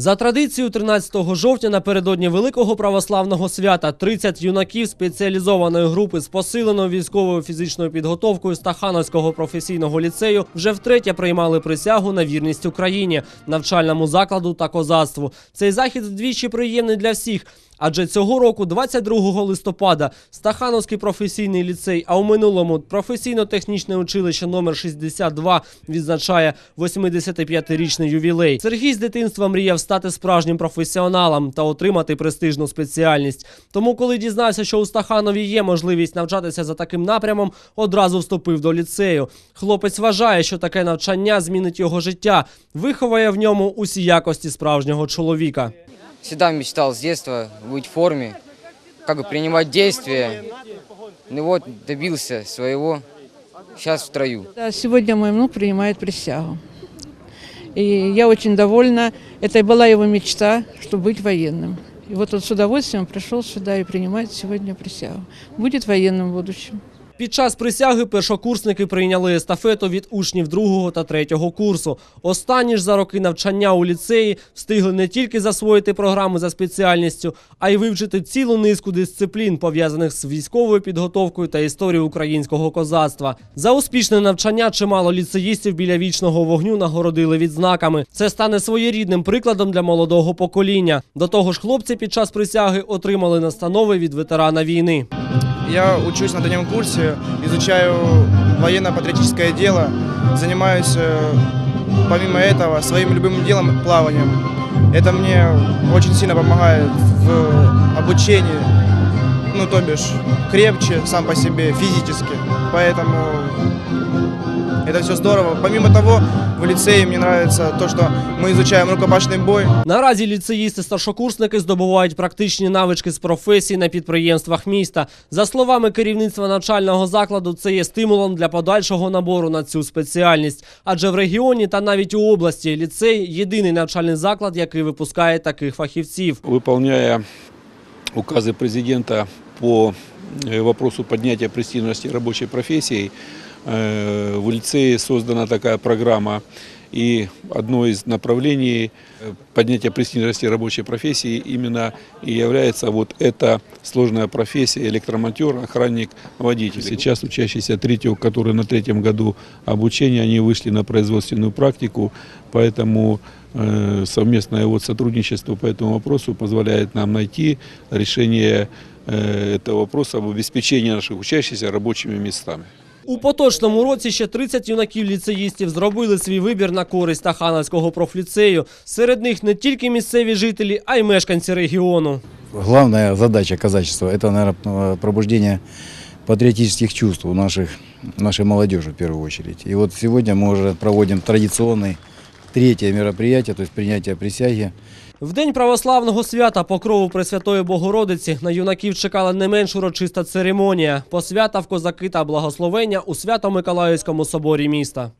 За традицією 13 жовтня напередодні великого православного свята 30 юнаків спеціалізованої групи з посиленою військовою фізичною підготовкою Стахановського професійного ліцею вже втретє приймали присягу на вірність Україні, навчальному закладу та козацтву. Цей захід вдвічі приємний для всіх. Адже цього року, 22 листопада, Стахановський професійний ліцей, а у минулому професійно-технічне училище номер 62 відзначає 85-річний ювілей. Сергій з дитинства мріяв стати справжнім професіоналом та отримати престижну спеціальність. Тому, коли дізнався, що у Стаханові є можливість навчатися за таким напрямом, одразу вступив до ліцею. Хлопець вважає, що таке навчання змінить його життя, виховає в ньому усі якості справжнього чоловіка. Всегда мечтал с детства быть в форме, как бы принимать действия. Ну вот, добился своего. Сейчас в строю. Да, Сегодня мой внук принимает присягу. И я очень довольна. Это и была его мечта, чтобы быть военным. И вот он с удовольствием пришел сюда и принимает сегодня присягу. Будет военным в будущем. Під час присяги першокурсники прийняли естафету від учнів другого та третього курсу. Останні ж за роки навчання у ліцеї встигли не тільки засвоїти програму за спеціальністю, а й вивчити цілу низку дисциплін, пов'язаних з військовою підготовкою та історією українського козацтва. За успішне навчання чимало ліцеїстів біля вічного вогню нагородили відзнаками. Це стане своєрідним прикладом для молодого покоління. До того ж, хлопці під час присяги отримали настанови від ветерана війни. Я учусь на третьем курсе, изучаю военно-патриотическое дело, занимаюсь э, помимо этого своим любимым делом плаванием. Это мне очень сильно помогает в обучении, ну то бишь крепче сам по себе физически. Поэтому это все здорово. Помимо того, в лицее мне нравится то, что мы изучаем рукопашный бой, Наразі ліцеїсти-старшокурсники здобувають практичні навички з професій на підприємствах міста. За словами керівництва навчального закладу, це є стимулом для подальшого набору на цю спеціальність. Адже в регіоні та навіть у області ліцей єдиний навчальний заклад, який випускає таких фахівців. выполняя указы президента по э, вопросу поднятия престижности рабочей профессии, э, В лицее создана такая программа. И одно из направлений э, поднятия престижности рабочей профессии именно и является вот эта сложная профессия электромонтер, охранник, водитель. Сейчас учащиеся третьего, которые на третьем году обучения, они вышли на производственную практику, поэтому э, совместное вот сотрудничество по этому вопросу позволяет нам найти решение э, этого вопроса об обеспечении наших учащихся рабочими местами. У поточному році ще 30 юнаків-ліцеїстів зробили свій вибір на користь Тахановського профліцею. Серед них не тільки місцеві жителі, а й мешканці регіону. Главная задача казачества – это, наверное, пробуждение патриотических чувств у наших, нашей молодежи в первую очередь. И вот сегодня мы уже проводим традиционный третье мероприятие, то есть принятие присяги. В день православного свята Покрову Пресвятої Богородиці на юнаків чекала не менш урочиста церемонія – посвята в козаки та благословення у Свято-Миколаївському соборі міста.